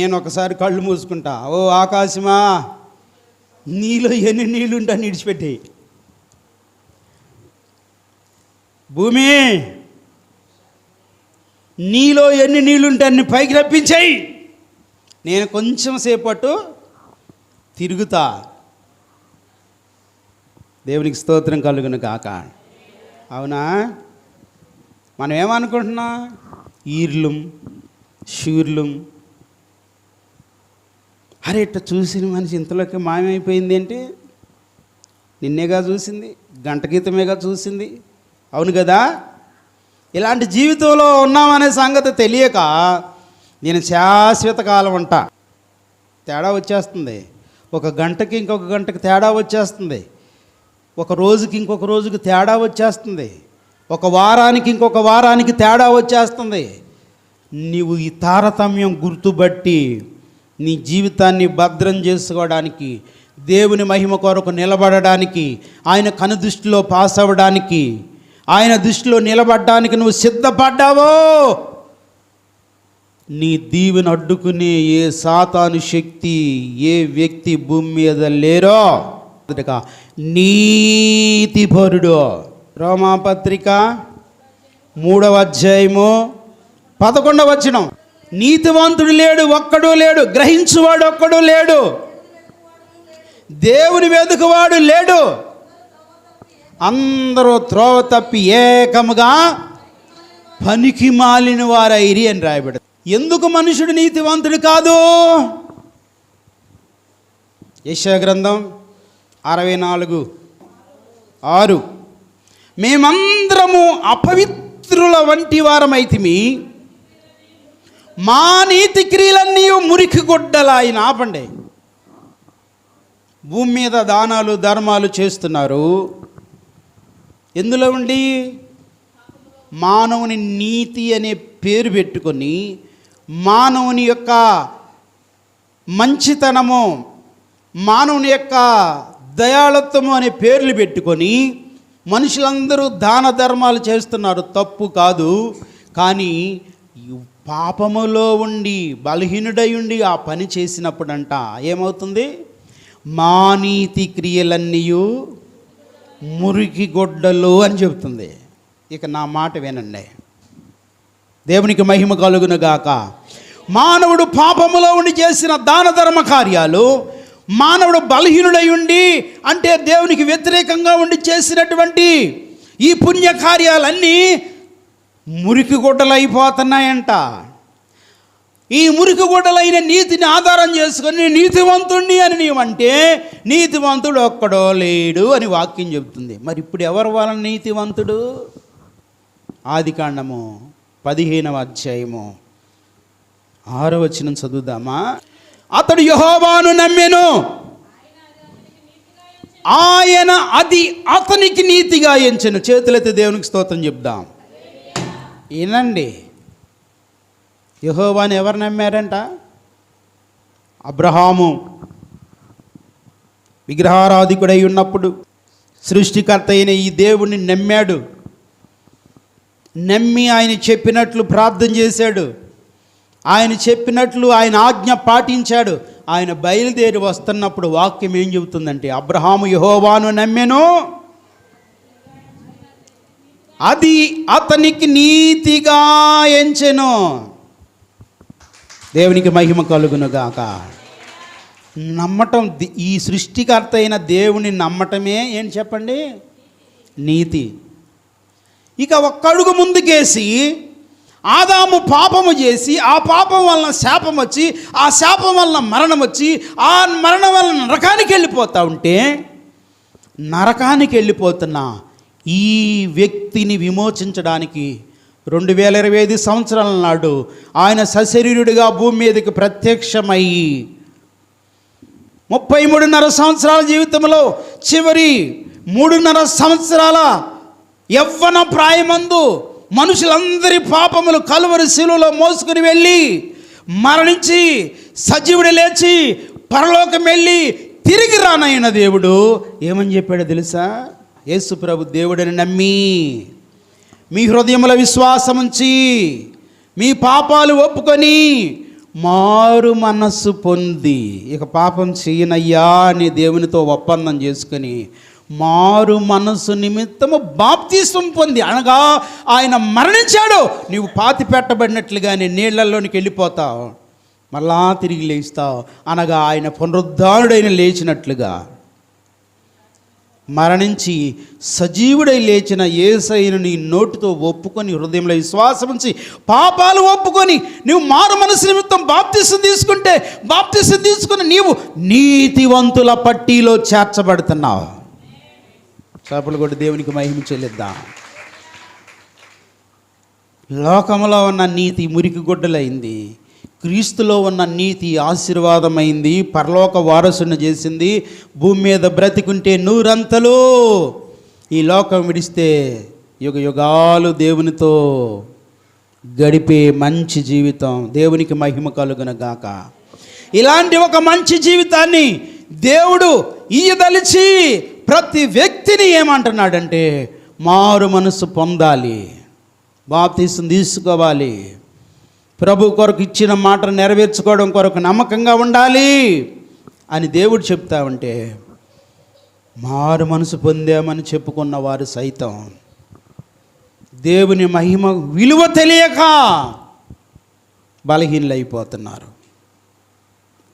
నేను ఒకసారి కళ్ళు మూసుకుంటా. ఓ ఆకాశమా నీలో ఎన్ని నీళ్ళుంటా నిడిచిపెట్టి. భూమి నీలో ఎన్ని నీళ్ళుంటే అన్ని పైకి రప్పించాయి. నేను కొంచెం సేపట్టు తిరుగుతా. దేవునికి స్తోత్రం కలుగును కాక అవునా? మనం ఏమనుకుంటున్నా ఈర్లం షూర్లం అరే ఇట్ట చూసిన మనిషి ఇంతలోకి మాయమైపోయింది ఏంటి? నిన్నేగా చూసింది గంట గీతమేగా చూసింది. అవును కదా? ఇలాంటి జీవితంలో ఉన్నామనే సంగతి తెలియక నేను శాశ్వత కాలం అంట. తేడా వచ్చేస్తుంది. ఒక గంటకి ఇంకొక గంటకి తేడా వచ్చేస్తుంది. ఒక రోజుకి ఇంకొక రోజుకి తేడా వచ్చేస్తుంది. ఒక వారానికి ఇంకొక వారానికి తేడా వచ్చేస్తుంది. నీవు ఈ తారతమ్యం గుర్తుబట్టి నీ జీవితాన్ని భద్రం చేసుకోవడానికి దేవుని మహిమ కొరకు నిలబడడానికి ఆయన కనుదృష్టిలో పాస్ అవ్వడానికి ఆయన దృష్టిలో నిలబడడానికి నువ్వు సిద్ధపడ్డావో? నీ దీవెన అడ్డుకునే ఏ సాతాను శక్తి ఏ వ్యక్తి భూమి మీద లేరో? మొదటగా నీతిపరుడు రోమాపత్రిక మూడవ అధ్యాయము పదకొండవ వచ్చినాం నీతివంతుడు లేడు ఒక్కడు లేడు గ్రహించువాడు ఒక్కడు లేడు. దేవుని వెతుకువాడు లేడు. అందరూ త్రోవ తప్పి ఏకముగా పనికి మాలిన వారైరి అని రాయబడదు. ఎందుకు మనుషుడు నీతివంతుడు కాదు? యశా గ్రంథం అరవై నాలుగు ఆరు. మేమందరము అపవిత్రుల వంటి వారమైతిమి. మా నీతి క్రియలన్నీ మురికి గొడ్డలాయిన ఆపండి. భూమి మీద దానాలు ధర్మాలు చేస్తున్నారు. ఎందులో ఉండి? మానవుని నీతి అనే పేరు పెట్టుకొని మానవుని యొక్క మంచితనము మానవుని యొక్క దయాళత్వము అనే పేర్లు పెట్టుకొని మనుషులందరూ దాన ధర్మాలు చేస్తున్నారు. తప్పు కాదు. కానీ పాపములో ఉండి బలహీనుడై ఉండి ఆ పని చేసినప్పుడంట ఏమవుతుంది? మానీతి క్రియలన్నీయు క్రియలన్నీ మురికి గొడ్డలు అని చెబుతుంది. ఇక నా మాట వినండి. దేవునికి మహిమ కలుగును గాక. మానవుడు పాపములో ఉండి చేసిన దాన ధర్మ కార్యాలు మానవుడు బలహీనుడై ఉండి అంటే దేవునికి వ్యతిరేకంగా ఉండి చేసినటువంటి ఈ పుణ్య కార్యాలన్నీ మురికి గుడ్డలు అయిపోతున్నాయంట ఈ మురికి గుడ్డలైన నీతిని ఆధారం చేసుకొని నీతివంతుణ్ణి అని నీవంటే నీతివంతుడు ఒక్కడో లేడు అని వాక్యం చెబుతుంది. మరి ఇప్పుడు ఎవరు వాళ్ళ నీతివంతుడు? ఆది కాండము పదిహేనవ అధ్యాయము ఆరో వచ్చిన చదువుదామా? అతడు యహోవాను నమ్మెను. ఆయన అది అతనికి నీతిగా ఎంచను. చేతులైతే దేవునికి స్తోత్రం చెప్దాం. వినండి. యహోవాని ఎవరు నమ్మారంట? అబ్రహాము. విగ్రహారాధికుడై ఉన్నప్పుడు సృష్టికర్త అయిన ఈ దేవుణ్ణి నమ్మాడు. నమ్మి ఆయన చెప్పినట్లు ప్రార్థన చేశాడు. ఆయన చెప్పినట్లు ఆయన ఆజ్ఞ పాటించాడు. ఆయన బయలుదేరి వస్తున్నప్పుడు వాక్యం ఏం చెబుతుందంటే అబ్రహాము యహోవాను నమ్మెను. అది అతనికి నీతిగా ఎంచెను. దేవునికి మహిమ కలుగునుగాక. నమ్మటం ఈ సృష్టికర్త అయిన దేవుని నమ్మటమే ఏంటి చెప్పండి? నీతి. ఇక ఒక్కడుగు ముందుకేసి ఆదాము పాపము చేసి ఆ పాపం వలన శాపం వచ్చి ఆ శాపం వలన మరణం వచ్చి ఆ మరణం వలన నరకానికి వెళ్ళిపోతా ఉంటే నరకానికి వెళ్ళిపోతున్నా. ఈ వ్యక్తిని విమోచించడానికి రెండు వేల ఇరవై ఐదు సంవత్సరాల నాడు ఆయన సశరీరుడిగా భూమి మీదకి ప్రత్యక్షమై ముప్పై మూడున్నర సంవత్సరాల జీవితంలో చివరి మూడున్నర సంవత్సరాల యవ్వన ప్రాయమందు మనుషులందరి పాపములు కలువరి శిలువలో మోసుకుని వెళ్ళి మరణించి సజీవుడు లేచి పరలోకం వెళ్ళి తిరిగి రానైన దేవుడు ఏమని చెప్పాడో తెలుసా? యేసు ప్రభు దేవుడిని నమ్మి మీ హృదయముల విశ్వాసముంచి మీ పాపాలు ఒప్పుకొని మారు మనస్సు పొంది ఇక పాపం చేయనయ్యా అని దేవునితో ఒప్పందం చేసుకుని మారు మనస్సు నిమిత్తము బాప్తీసం పొంది అనగా ఆయన మరణించాడు నీవు పాతి పెట్టబడినట్లుగానే నీళ్ళలోనికి వెళ్ళిపోతావు మళ్ళా తిరిగి లేస్తావు అనగా ఆయన పునరుద్ధారుడైన లేచినట్లుగా. మరణించి సజీవుడై లేచిన ఏసైను నీ నోటితో ఒప్పుకొని హృదయంలో విశ్వాసం ఉంచి పాపాలు ఒప్పుకొని నీవు మారు మనసు నిమిత్తం బాప్తిసం తీసుకుంటే బాప్తిసం తీసుకుని నీవు నీతివంతుల పట్టీలో చేర్చబడుతున్నావు. చేపలు కూడా దేవునికి మహిమ చెల్లిద్దాం. లోకంలో ఉన్న నీతి మురికి గుడ్డలైంది. క్రీస్తులో ఉన్న నీతి ఆశీర్వాదమైంది. పరలోక వారసుని చేసింది. భూమి మీద బ్రతికుంటే నూరంతలు ఈ లోకం విడిస్తే యుగ యుగాలు దేవునితో గడిపే మంచి జీవితం దేవునికి మహిమ కలుగునగాక ఇలాంటి ఒక మంచి జీవితాన్ని దేవుడు ఈయదలిచి ప్రతి వ్యక్తిని ఏమంటున్నాడంటే మారు మనసు పొందాలి. బాప్తీసం తీసుకోవాలి. ప్రభు కొరకు ఇచ్చిన మాట నెరవేర్చుకోవడం కొరకు నమ్మకంగా ఉండాలి అని దేవుడు చెప్తా ఉంటే మారు మనసు పొందామని చెప్పుకున్న వారు సైతం దేవుని మహిమ విలువ తెలియక బలహీనలైపోతున్నారు.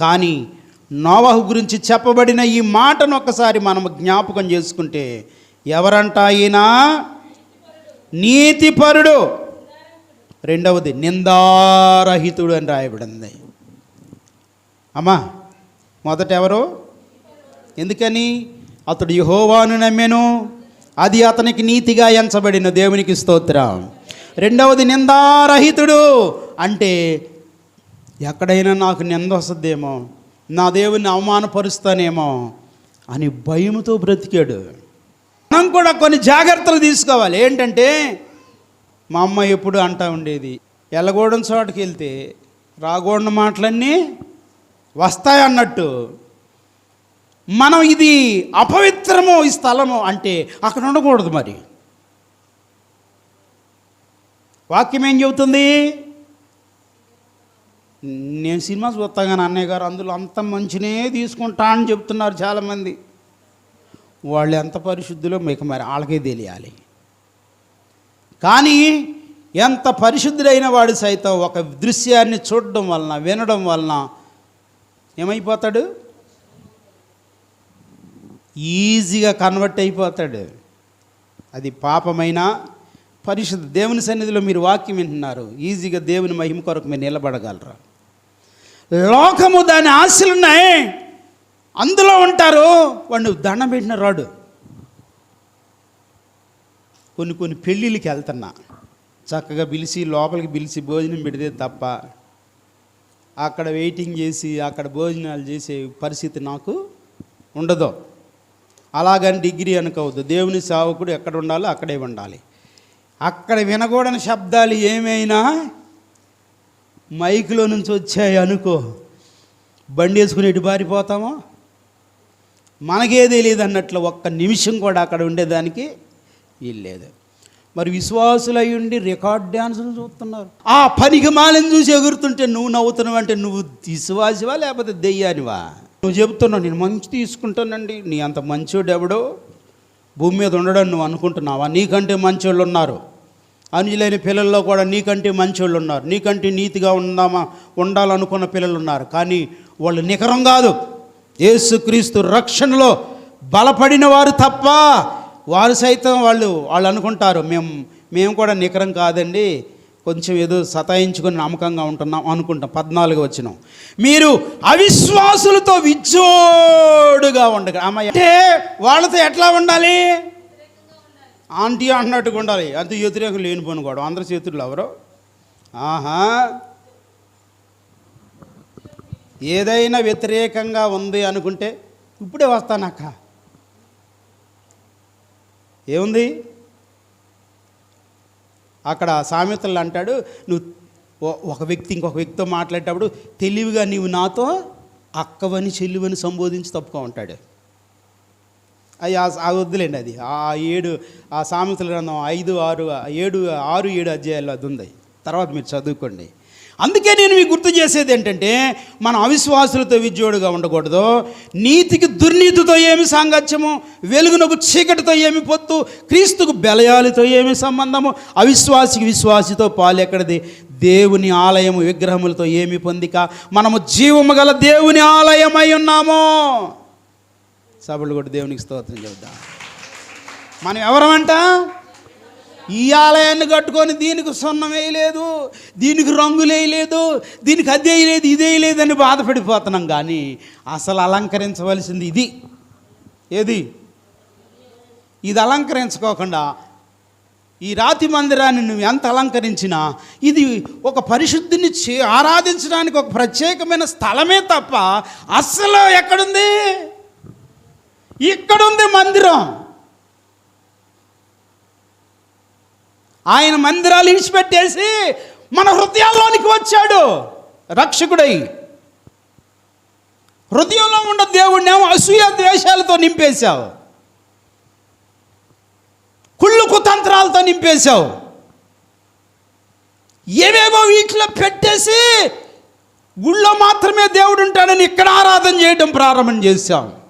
కానీ నోవహు గురించి చెప్పబడిన ఈ మాటను ఒక్కసారి మనం జ్ఞాపకం చేసుకుంటే ఎవరంట ఈయన? నీతిపరుడు. రెండవది నిందారహితుడు అని రాయబడింది. అమ్మా మొదట ఎవరు ఎందుకని? అతడు యహోవాను నమ్మెను. అది అతనికి నీతిగా ఎంచబడిన దేవునికి స్తోత్రం. రెండవది నిందారహితుడు అంటే ఎక్కడైనా నాకు నింద వస్తుందేమో నా దేవుని అవమానపరుస్తానేమో అని భయముతో బ్రతికాడు. మనం కూడా కొన్ని జాగ్రత్తలు తీసుకోవాలి. ఏంటంటే మా అమ్మ ఎప్పుడు అంటా ఉండేది ఎల్లగూడని చోటకి వెళ్తే రాగూడని మాటలన్నీ వస్తాయి అన్నట్టు. మనం ఇది అపవిత్రము ఈ స్థలము అంటే అక్కడ ఉండకూడదు మరి. వాక్యం ఏం చెబుతుంది? నేను సినిమా చూస్తాను కానీ అన్నయ్య గారు అందులో అంత మంచినే తీసుకుంటా అని చెప్తున్నారు చాలామంది. వాళ్ళు ఎంత పరిశుద్ధిలో మీకు మరి వాళ్ళకే తెలియాలి. కానీ ఎంత పరిశుద్ధుడైన వాడు సైతం ఒక దృశ్యాన్ని చూడడం వలన వినడం వలన ఏమైపోతాడు? ఈజీగా కన్వర్ట్ అయిపోతాడు. అది పాపమైన పరిశుద్ధ దేవుని సన్నిధిలో మీరు వాక్యం వింటున్నారు. ఈజీగా దేవుని మహిమ కొరకు మీరు నిలబడగలరా? లోకము దాని ఆశలున్నాయి. అందులో ఉంటారు. వాడు దండం పెట్టిన రాడు. కొన్ని కొన్ని పెళ్ళిళ్ళకి వెళ్తున్నా. చక్కగా పిలిచి లోపలికి పిలిచి భోజనం పెడితే తప్ప అక్కడ వెయిటింగ్ చేసి అక్కడ భోజనాలు చేసే పరిస్థితి నాకు ఉండదు. అలాగని డిగ్రీ అనుకోవద్దు దేవుని సేవకుడు ఎక్కడ ఉండాలో అక్కడే ఉండాలి. అక్కడ వినకూడని శబ్దాలు ఏమైనా మైకులో నుంచి వచ్చాయి అనుకో. బండి వేసుకుని ఎటు పారిపోతామో? మనకే తెలియదు అన్నట్లు ఒక్క నిమిషం కూడా అక్కడ ఉండేదానికి లేదు మరి విశ్వాసులై ఉండి రికార్డ్ డ్యాన్సులు చూస్తున్నారు. ఆ పనికి మాలని చూసి ఎగురుతుంటే నువ్వు నవ్వుతున్నావు అంటే నువ్వు విశ్వాసివా లేకపోతే దెయ్యానివా? నువ్వు చెబుతున్నావు నేను మంచి తీసుకుంటానండి. నీ అంత మంచోడు ఎవడో భూమి మీద ఉండడం నువ్వు అనుకుంటున్నావా? నీకంటే మంచోళ్ళు ఉన్నారు అనుజులైన పిల్లల్లో కూడా నీకంటే మంచోళ్ళు ఉన్నారు నీకంటే నీతిగా ఉందామా? ఉండాలనుకున్న పిల్లలు ఉన్నారు కానీ వాళ్ళు నికరం కాదు. యేసుక్రీస్తు రక్షణలో బలపడిన వారు తప్ప వారు సైతం వాళ్ళు వాళ్ళు అనుకుంటారు మేము మేము కూడా నికరం కాదండి కొంచెం ఏదో సతాయించుకొని నమ్మకంగా ఉంటున్నాం అనుకుంటాం. పద్నాలుగు వచ్చినాం. మీరు అవిశ్వాసులతో విజ్జోడుగా ఉండగా అమ్మాయి అంటే వాళ్ళతో ఎట్లా ఉండాలి? ఆంటీ అన్నట్టుగా ఉండాలి. అంత వ్యతిరేకం లేని పని కూడా. అందరి చేతుల్లో ఎవరు? ఆహా. ఏదైనా వ్యతిరేకంగా ఉంది అనుకుంటే ఇప్పుడే వస్తానక్క. ఏముంది? అక్కడ సామెతలు అంటాడు నువ్వు ఒక వ్యక్తి ఇంకొక వ్యక్తితో మాట్లాడేటప్పుడు తెలివిగా నీవు నాతో అక్కవని చెల్లివని సంబోధించి తప్పుగా ఉంటాడు. అవి ఆ వద్దులేండి అది. ఆ ఏడు ఆ సామెతల గ్రంథం ఐదు ఆరు ఏడు ఆరు ఏడు అధ్యాయాలు అది ఉంది. తర్వాత మీరు చదువుకోండి. అందుకే నేను మీకు గుర్తు చేసేది ఏంటంటే మనం అవిశ్వాసులతో విజ్జోడుగా ఉండకూడదు. నీతికి దుర్నీతితో ఏమి సాంగత్యము వెలుగునకు చీకటితో ఏమి పొత్తు క్రీస్తుకు బెలయాలతో ఏమి సంబంధము అవిశ్వాసికి విశ్వాసితో పాలెక్కడిది దేవుని ఆలయము విగ్రహములతో ఏమి పొందిక? మనము జీవము గల దేవుని ఆలయమై ఉన్నాము. సభలు కూడా దేవునికి స్తోత్రం చెబుదాం మనం ఎవరమంట? ఈ ఆలయాన్ని కట్టుకొని దీనికి సున్నం వేయలేదు దీనికి రంగులు వేయలేదు దీనికి అది వేయలేదు ఇది వేయలేదని బాధపడిపోతున్నాం కానీ అసలు అలంకరించవలసింది ఇది. ఏది? ఇది అలంకరించుకోకుండా ఈ రాతి మందిరాన్ని నువ్వు ఎంత అలంకరించినా ఇది ఒక పరిశుద్ధిని చే ఆరాధించడానికి ఒక ప్రత్యేకమైన స్థలమే తప్ప అస్సలు ఎక్కడుంది? ఇక్కడుంది మందిరం. ఆయన మందిరాలు ఇడిచిపెట్టేసి మన హృదయాల్లోనికి వచ్చాడు. రక్షకుడై. హృదయంలో ఉన్న దేవుడినేమో అసూయ ద్వేషాలతో నింపేశావు. కుళ్ళు కుతంత్రాలతో నింపేశావు. ఏవేవో వీటిలో పెట్టేసి గుళ్ళో మాత్రమే దేవుడు ఉంటాడని ఇక్కడ ఆరాధన చేయడం ప్రారంభం చేశాం.